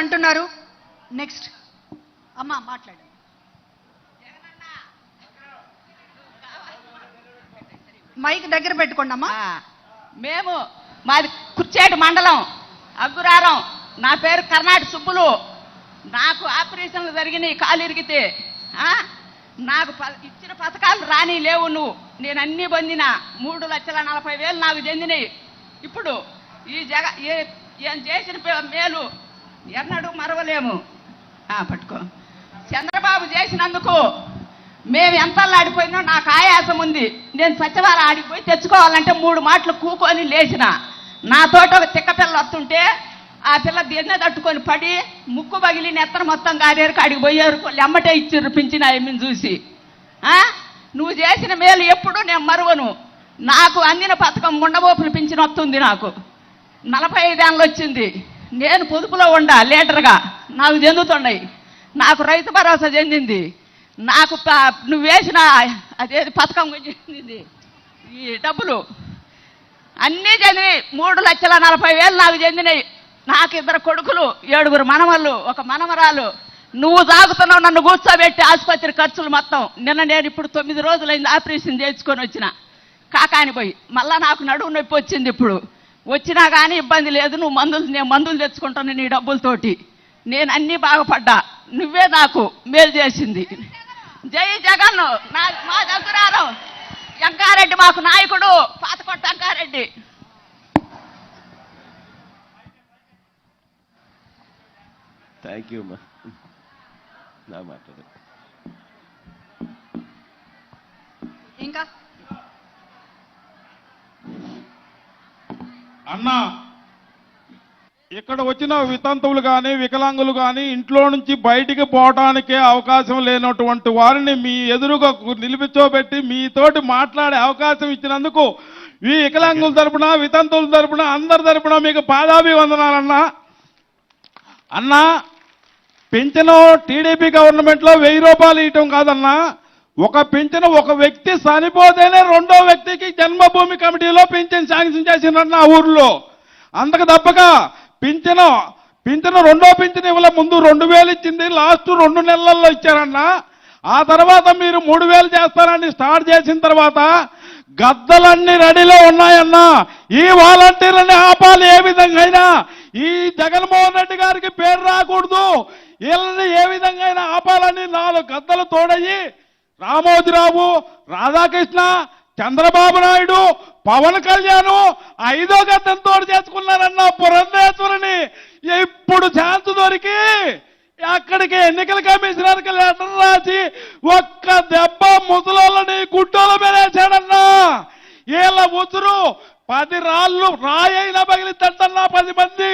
అంటున్నారు? నెక్స్ట్ అమ్మా మాట్లాడండి మైక్ దగ్గర పెట్టుకోండి అమ్మా. మేము మాది కుర్చేటి మండలం అగ్గురారం. నా పేరు కర్ణాటక సుబ్బులు. నాకు ఆపరేషన్లు జరిగినాయి కాలు ఇరిగితే. నాకు ప- ఇచ్చిన పథకాలు రాని లేవు నువ్వు. నేను అన్ని పొందిన. మూడు లక్షల నలభై వేలు నాకు చెందినాయి. ఇప్పుడు ఈ జగ ఏం చేసిన మేలు ఎన్నడూ మరవలేము. పట్టుకో. చంద్రబాబు చేసినందుకు మేము ఎంత ఆడిపోయినా నాకు ఆయాసం ఉంది. నేను సత్యవారం ఆడిపోయి తెచ్చుకోవాలంటే మూడు మాటలు కూకొని లేచిన. నాతోట ఒక తిక్క పిల్ల వస్తుంటే ఆ పిల్ల దీన్నే తట్టుకొని పడి ముక్కు పగిలి నెత్తన మొత్తం గారేరికి అడిగి పోయారు లెమ్మటే ఇచ్చిర్రు పించిన ఆయమ్మని చూసి. నువ్వు చేసిన మేలు ఎప్పుడు నేను మరువను. నాకు అందిన పథకం ముండబోపులు పింఛను వస్తుంది నాకు. నలభై ఐదేళ్ళు వచ్చింది. నేను పొదుపులో ఉండా లీటర్గా. నాకు చెందుతున్నాయి నాకు రైతు భరోసా చెందింది. నాకు నువ్వు వేసిన అదేది పథకం చెందింది. ఈ డబ్బులు అన్నీ చెందినాయి. మూడు లక్షల నలభై వేలు నాకు చెందినాయి. నాకు ఇద్దరు కొడుకులు ఏడుగురు మనవళ్ళు ఒక మనమరాలు నువ్వు తాగుతున్నావు నన్ను కూర్చోబెట్టి ఆసుపత్రి ఖర్చులు మొత్తం. నిన్న నేను ఇప్పుడు తొమ్మిది రోజులైంది ఆపరేషన్ చేయించుకొని వచ్చిన. కాకాని పోయి. మళ్ళా నాకు నడువు నొప్పి వచ్చింది ఇప్పుడు. వచ్చినా కానీ ఇబ్బంది లేదు నువ్వు మందులు నేను మందులు తెచ్చుకుంటాను నీ డబ్బులతోటి. నేను అన్నీ బాగుపడ్డా. నువ్వే నాకు మేలు చేసింది. జై జగన్! నా మా దగ్గరారం వెంకారెడ్డి మాకు నాయకుడు పాతకొట్ట వెంకారెడ్డి. థ్యాంక్ యూ అమ్మా నా మాట్లాడు అన్నా ఇక్కడ వచ్చిన వితంతువులు కానీ వికలాంగులు కానీ ఇంట్లో నుంచి బయటికి పోవటానికే అవకాశం లేనటువంటి వారిని మీ ఎదురుగా నిలిపించోబెట్టి మీతోటి మాట్లాడే అవకాశం ఇచ్చినందుకు ఈ వికలాంగుల తరపున వితంతువుల తరపున అందరి తరపున మీకు పాదాభివందనాలన్నా. అన్నా పెంచిన టీడీపీ గవర్నమెంట్లో వెయ్యి రూపాయలు ఇవ్వటం కాదన్నా. ఒక పింఛను ఒక వ్యక్తి చనిపోతేనే రెండో వ్యక్తికి జన్మభూమి కమిటీలో పింఛన్ శాంక్షన్ చేసినట్టు నా ఊర్లో. అంతకు తప్పక పింఛను పింఛను రెండో పింఛను ఇవ్వాల ముందు రెండు వేలు ఇచ్చింది లాస్ట్ రెండు నెలల్లో ఇచ్చారన్న ఆ తర్వాత మీరు మూడు వేలు చేస్తారని స్టార్ట్ చేసిన తర్వాత గద్దలన్నీ రెడీలో ఉన్నాయన్నా. ఈ వాలంటీర్లని ఆపాలి ఏ విధంగా అయినా ఈ జగన్మోహన్ రెడ్డి గారికి పేరు రాకూడదు. వీళ్ళని ఏ విధంగా అయినా ఆపాలని నాలుగు గద్దలు తోడయ్యి రామోజీరావు రాధాకృష్ణ చంద్రబాబు నాయుడు పవన్ కళ్యాణ్ ఐదో గద్దంతో చేసుకున్నారన్న పురంధేశ్వరిని ఇప్పుడు ఛాన్స్ దొరికి అక్కడికి ఎన్నికల కమిషనర్కి లెటర్ రాసి ఒక్క దెబ్బ ముసలోళ్ళని గుడ్డోల మీద వేసాడన్నా వీళ్ళ ఉసురు పది రాళ్ళు రాయైనా పగిలిద్దన్నా పది మంది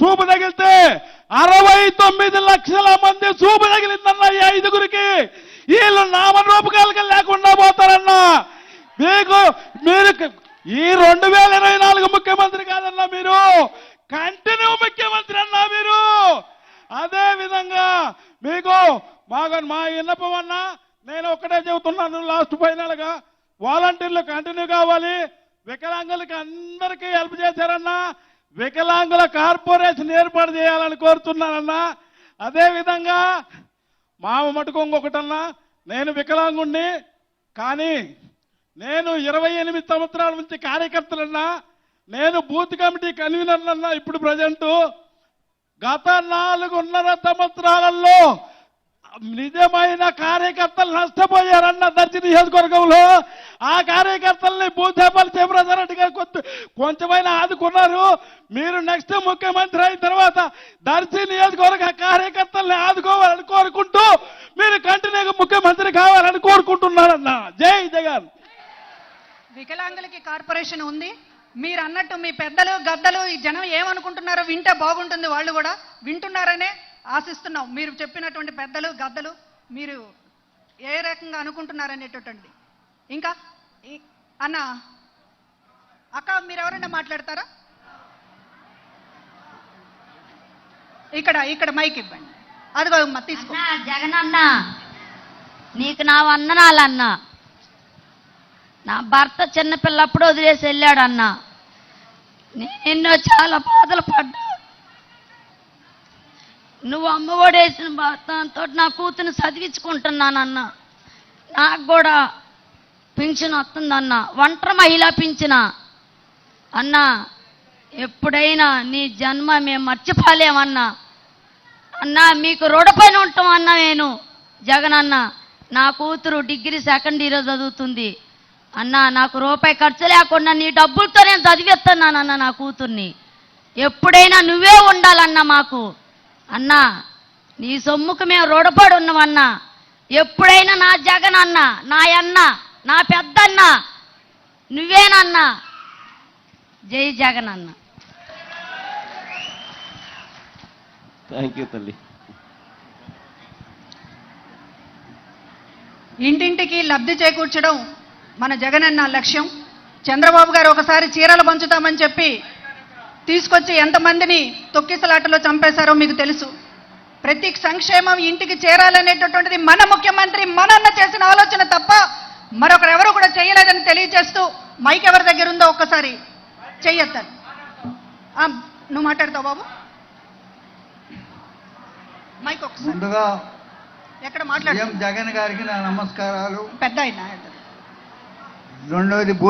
చూపు తగిలితే అరవై తొమ్మిది లక్షల మంది చూపు తగిలిందన్న ఈ ఐదుగురికి. వీళ్ళు నామరూపకాలుగా లేకుండా పోతారన్నా. మీకు మీరు ఈ రెండు వేల ఇరవై నాలుగు ముఖ్యమంత్రి కాదన్నా మీరు. కంటిన్యూ ముఖ్యమంత్రి అన్నా మీరు. అదే విధంగా మీకు మాకు మా విన్నపం అన్నా నేను ఒకటే చెబుతున్నాను లాస్ట్ ఫైనల్గా వాలంటీర్లు కంటిన్యూ కావాలి. వికలాంగులకి అందరికీ హెల్ప్ చేశారన్నా. వికలాంగుల కార్పొరేషన్ ఏర్పాటు చేయాలని కోరుతున్నానన్నా అదే మామ మటుకు ఇంకొకటన్నా నేను వికలాంగుణ్ణి కానీ నేను ఇరవై ఎనిమిది సంవత్సరాల నుంచి కార్యకర్తలన్నా నేను బూత్ కమిటీ కన్వీనర్లన్నా ఇప్పుడు ప్రజెంట్. గత నాలుగున్నర సంవత్సరాలలో నిజమైన కార్యకర్తలు నష్టపోయారన్న దర్శి నియోజకవర్గంలో ఆ కార్యకర్తల్ని భూసేపల్లి శివరాజారెడ్డి గారు కొంత కొంచెమైనా ఆదుకున్నారు. మీరు నెక్స్ట్ ముఖ్యమంత్రి అయిన తర్వాత దర్శి నియోజకవర్గ కార్యకర్తల్ని ఆదుకోవాలని కోరుకుంటూ మీరు కంటిన్యూగా ముఖ్యమంత్రి కావాలని కోరుకుంటున్నారన్న. జై జగన్. వికలాంగులకి కార్పొరేషన్ ఉంది. మీరు అన్నట్టు మీ పెద్దలు గద్దలు ఈ జనం ఏమనుకుంటున్నారో వింటే బాగుంటుంది వాళ్ళు కూడా. వింటున్నారనే ఆశిస్తున్నాం. మీరు చెప్పినటువంటి పెద్దలు గద్దలు మీరు ఏ రకంగా అనుకుంటున్నారనేటటువంటి ఇంకా? అన్న అక్క మీరు ఎవరైనా మాట్లాడతారా? ఇక్కడ ఇక్కడ మైక్ ఇవ్వండి. అదిగో తీసుకో. జగనన్న నీకు నా వందనాలన్న. నా భర్త చిన్నపిల్లప్పుడు వదిలేసి వెళ్ళాడు అన్న నేను ఎన్నో చాలా బాధలు పడ్డా. నువ్వు అమ్మఒడేసిన దాంతో నా కూతురు చదివించుకుంటున్నానన్న. నాకు కూడా పింఛన్ వస్తుందన్న. ఒంటరి మహిళ పింఛన. అన్నా ఎప్పుడైనా నీ జన్మ మేము మర్చిపోలేమన్నా. అన్నా మీకు రోడ్డుపైన ఉంటాం అన్నా నేను. జగన్ అన్న నా కూతురు డిగ్రీ సెకండ్ ఇయర్ చదువుతుంది. అన్నా నాకు రూపాయి ఖర్చు లేకుండా నీ డబ్బులతో నేను చదివిస్తున్నానన్న నా కూతుర్ని. ఎప్పుడైనా నువ్వే ఉండాలన్నా మాకు. అన్నా నీ సొమ్ముకు మేము రుణపడి ఉన్నామన్నా ఎప్పుడైనా నా జగన్ అన్న నా అన్న నా పెద్దన్న నువ్వేనన్నా. జై జగన్ అన్న. థ్యాంక్ యూ తల్లి. ఇంటింటికి లబ్ధి చేకూర్చడం మన జగనన్న లక్ష్యం. చంద్రబాబు గారు ఒకసారి చీరలు పంచుతామని చెప్పి తీసుకొచ్చి ఎంతమందిని తొక్కిసలాటలో చంపేశారో మీకు తెలుసు. ప్రతి సంక్షేమం ఇంటికి చేరాలనేటటువంటిది మన ముఖ్యమంత్రి మనన్న చేసిన ఆలోచన తప్ప మరొకరెవరు కూడా చేయలేదని తెలియజేస్తూ మైక్ ఎవరి దగ్గర ఉందో ఒక్కసారి చెయ్యొద్దని. నువ్వు మాట్లాడతావు బాబు. మైక్ ఒకసారి ముందుగా ఎక్కడ మాట్లాడు జగన్ గారికి నా నమస్కారాలు. పెద్ద ఆయన రెండోది భూ